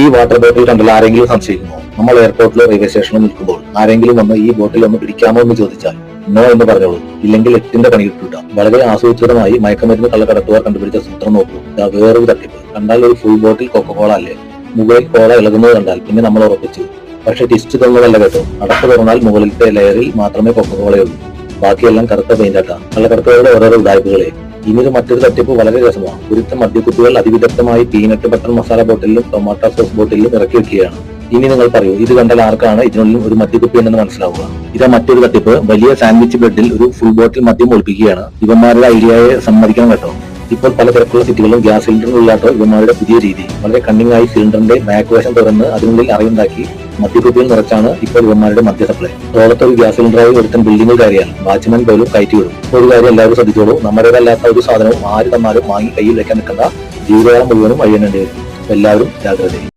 ഈ water bottle കണ്ടാൽ ആരെങ്കിലും സംശയിക്കുമോ? നമ്മൾ എയർപോർട്ടിലോ റെയിൽവേ സ്റ്റേഷനിലോ നിൽക്കുമ്പോൾ ആരെങ്കിലും വന്ന് ഈ ബോട്ടിൽ ഒന്ന് പിടിക്കാമോ എന്ന് ചോദിച്ചാൽ നോ എന്ന് പറഞ്ഞോളൂ. ഇല്ലെങ്കിൽ എട്ടിന്റെ പണി കിട്ടൂല വളരെ ആസൂത്രിതമായി മയക്കമരുന്ന് കള്ളക്കടത്തുകാർ കണ്ടുപിടിച്ച സൂത്രം നോക്കൂ. വേറൊരു തട്ടിപ്പ്. കണ്ടാൽ ഒരു ഫുൾ ബോട്ടിൽ കൊക്കക്കോള അല്ലേ? മുകളിൽ കോള ഇളകുന്നത് കണ്ടാൽ പിന്നെ നമ്മൾ ഉറപ്പിച്ചു. പക്ഷെ ടിസ്റ്റ് തന്നതല്ല കേട്ടോ. അടപ്പ് തുറന്നാൽ മുകളിലത്തെ ലെയറിൽ മാത്രമേ കൊക്കക്കോളയുള്ളൂ ബാക്കിയെല്ലാം കറുത്ത പെയിന്റാട്ടാ കള്ളക്കടത്തുകാരുടെ ഓരോരോ ഉടായ്പകളെ ഇനി മറ്റൊരു തട്ടിപ്പ് വളരെ രസമാണ്. ഒരുത്ത മദ്യക്കുപ്പികൾ അതിവിദഗ്ധമായി പീനട്ട് ബട്ടർ മസാല ബോട്ടിലും ടൊമാറ്റോ സോസ് ബോട്ടിലും ഇറക്കി വെക്കുകയാണ്. ഇനി നിങ്ങൾ പറയൂ ഇത് കണ്ടാൽ ആർക്കാണ് ഇതിനുള്ളിൽ ഒരു മദ്യക്കുപ്പി ഉണ്ടെന്ന് മനസ്സിലാവുക? ഇതാ മറ്റൊരു തട്ടിപ്പ്. വലിയ സാൻഡ്വിച്ച് ബ്രെഡിൽ ഒരു ഫുൾ ബോട്ടിൽ മദ്യം ഒളിപ്പിക്കുകയാണ്. ഇവന്മാരുടെ ഐഡിയയെ സമ്മതിക്കണം കേട്ടോ. ഇപ്പോൾ പല തിരക്കുള്ള സിറ്റികളും ഗ്യാസ് സിലിണ്ടറില്ലാത്ത ഇവന്മാരുടെ പുതിയ രീതി. വളരെ കണ്ണിങ്ങായി സിലിണ്ടറിന്റെ വശം തുറന്ന് അതിനുള്ളിൽ അറിയുണ്ടാക്കി മദ്യക്കുപ്പിയിൽ നിറച്ചാണ് ഇപ്പോൾ ഇവന്മാരുടെ മദ്യ സപ്ലൈ ലോകത്തെ ഒരു ഗ്യാസ് സിലിണ്ടറായി ഒരുത്തൻ ബിൽഡിംഗിൽ കയറിയാണ് വാച്ച്മാൻ പോലും കയറ്റി വിടും. ഒരു കാര്യം എല്ലാവരും ശ്രദ്ധിച്ചോളൂ. നമ്മുടേതല്ലാത്ത ഒരു സാധനവും ആര് തന്നാലും വാങ്ങി കയ്യിൽ വെക്കാൻ നിൽക്കുന്ന ജീവിതകാലം മുഴുവനും വഴിയേണ്ടി വരും. എല്ലാവരും ജാഗ്രതയും